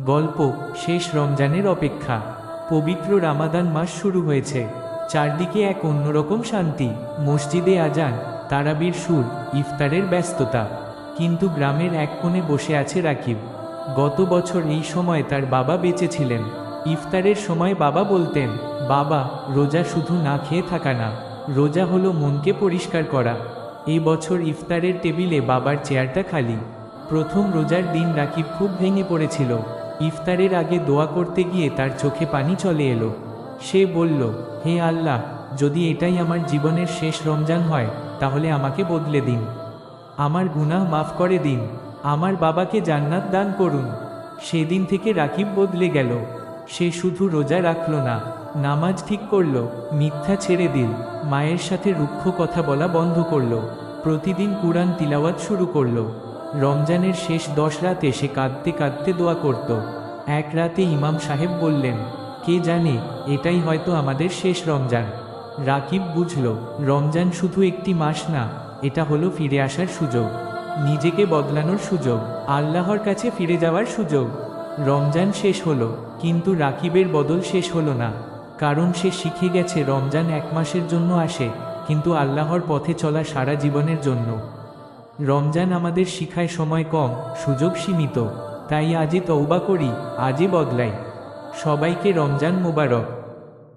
গল্প শেষ রমজানের অপেক্ষা। পবিত্র রামাদান মাস শুরু হয়েছে। চারদিকে এক অন্যরকম শান্তি। মসজিদে আজান, তারাবির সুর, ইফতারের ব্যস্ততা। কিন্তু গ্রামের এক কোণে বসে আছে রাকিব। গত বছর এই সময় তার বাবা বেঁচে ছিলেন। ইফতারের সময় বাবা বলতেন, বাবা, রোজা শুধু না খেয়ে থাকা না। রোজা হলো মনকে পরিষ্কার করা। এই বছর ইফতারের টেবিলে বাবার চেয়ারটা খালি। প্রথম রোজার দিন রাকিব খুব ভেঙে পড়েছিল। ইফতারের আগে দোয়া করতে গিয়ে তার চোখে পানি চলে এলো। সে বলল, হে আল্লাহ, যদি এটাই আমার জীবনের শেষ রমজান হয়, তাহলে আমাকে বদলে দিন। আমার গুনাহ মাফ করে দিন। আমার বাবাকে জান্নাত দান করুন। সেদিন থেকে রাকিব বদলে গেল। সে শুধু রোজা রাখল না, নামাজ ঠিক করল, মিথ্যা ছেড়ে দিল, মায়ের সাথে রুক্ষ কথা বলা বন্ধ করল। প্রতিদিন কুরআন তিলাওয়াত শুরু করল। রমজানের শেষ দশ রাতে সে কাঁদতে কাঁদতে দোয়া করত। এক রাতে ইমাম সাহেব বললেন, কে জানে, এটাই হয়তো আমাদের শেষ রমজান। রাকিব বুঝল, রমজান শুধু একটি মাস না, এটা হলো ফিরে আসার সুযোগ। নিজেকে বদলানোর সুযোগ, আল্লাহর কাছে ফিরে যাওয়ার সুযোগ। রমজান শেষ হলো, কিন্তু রাকিবের বদল শেষ হলো না। কারণ সে শিখে গেছে রমজান এক মাসের জন্য আসে, কিন্তু আল্লাহর পথে চলা সারা জীবনের জন্য। রমজান আমাদের শিখায় সময় কম, সুযোগ সীমিত। তাই আজই তৌবা করি, আজই বদলাই। সবাইকে রমজান মোবারক।